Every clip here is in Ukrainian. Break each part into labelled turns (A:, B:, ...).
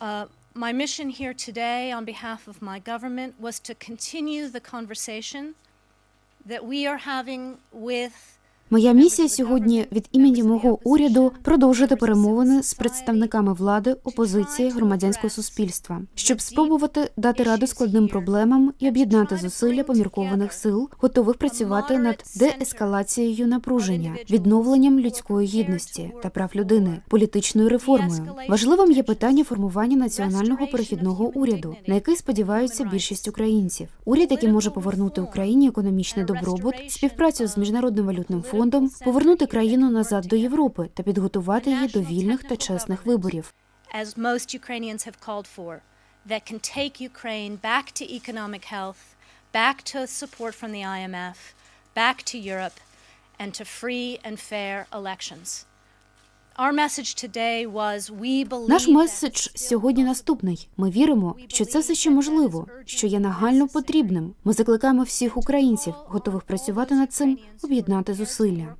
A: Uh, my mission here today on behalf of my government was to continue the conversation that we are having with
B: Моя місія сьогодні від імені мого уряду продовжити перемовини з представниками влади, опозиції, громадянського суспільства, щоб спробувати дати раду складним проблемам і об'єднати зусилля поміркованих сил, готових працювати над деескалацією напруження, відновленням людської гідності та прав людини, політичною реформою. Важливим є питання формування національного перехідного уряду, на який сподіваються більшість українців. Уряд, який може повернути Україні економічний добробут, співпрацю з міжнародним валютним фондом фондом повернути країну назад до Європи та підготувати її до вільних та чесних виборів.
A: back to Europe, and to free and fair elections.
B: Наш меседж сьогодні наступний. Ми віримо, що це все ще можливо, що є нагально потрібним. Ми закликаємо всіх українців, готових працювати над цим, об'єднати зусилля.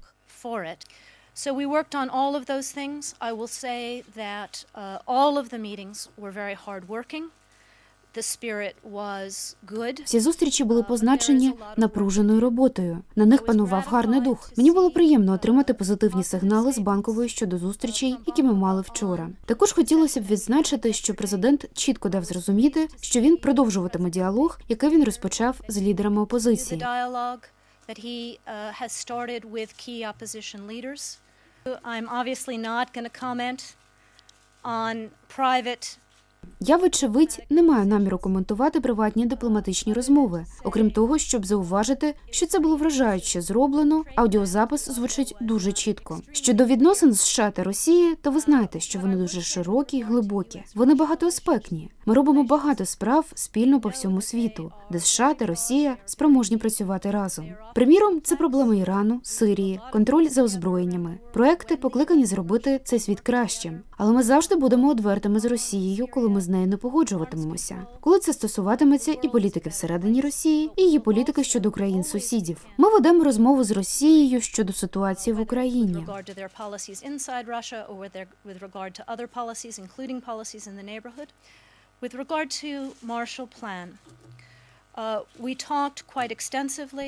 A: So we worked on all of those things. I will say that uh, all of the meetings were very was good.
B: Всі зустрічі були позначені напруженою роботою. На них панував гарний дух. Мені було приємно отримати позитивні сигнали з банкової щодо зустрічей, які ми мали вчора. Також хотілося б відзначити, що президент чітко дав зрозуміти, що він продовжуватиме діалог, який він розпочав з лідерами опозиції.
A: uh. I'm obviously not going to comment on private
B: Я, вочевидь, не маю наміру коментувати приватні дипломатичні розмови, окрім того, щоб зауважити, що це було вражаюче зроблено. Аудіозапис звучить дуже чітко. Щодо відносин з США та Росії, то ви знаєте, що вони дуже широкі й глибокі. Вони багатоаспектні. Ми робимо багато справ спільно по всьому світу, де США та Росія спроможні працювати разом. Приміром, це проблеми Ірану, Сирії, контроль за озброєннями. Проекти покликані зробити цей світ кращим. Але ми завжди будемо одвертими з Росією, коли ми з нею не погоджуватимемося. Коли це стосуватиметься і політики всередині Росії, і її політики щодо країн сусідів. Ми ведемо розмову з Росією щодо ситуації в Україні.
A: with regard to Marshall Plan,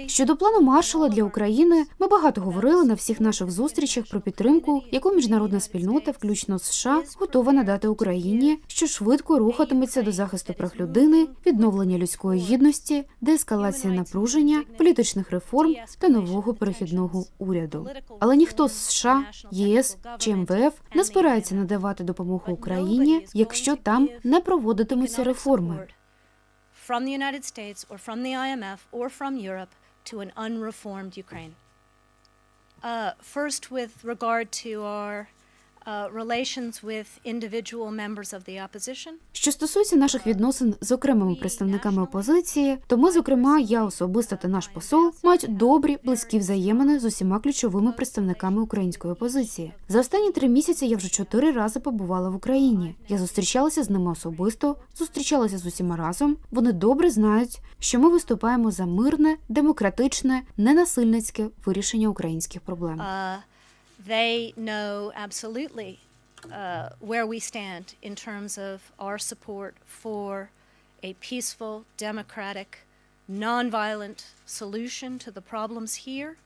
B: Щодо плану маршала для України, ми багато говорили на всіх наших зустрічах про підтримку, яку міжнародна спільнота, включно США, готова надати Україні, що швидко рухатиметься до захисту прав людини, відновлення людської гідності, деескалації напруження, політичних реформ та нового перехідного уряду. Але ніхто з США, ЄС чи МВФ не збирається надавати допомогу Україні, якщо там не проводитимуться реформи.
A: From the United States or from the IMF or from Europe to an unreformed Ukraine. Uh, first, with regard to our opposition.
B: Що стосується наших відносин з окремими представниками опозиції, то ми, зокрема, я особисто та наш посол, мають добрі близькі взаємини з усіма ключовими представниками української опозиції. За останні три місяці я вже чотири рази побувала в Україні. Я зустрічалася з ними особисто, зустрічалася з усіма разом. Вони добре знають, що ми виступаємо за мирне, демократичне, ненасильницьке вирішення українських проблем.
A: They know absolutely uh, where we stand in terms of our support for a peaceful, democratic, nonviolent solution to the problems here.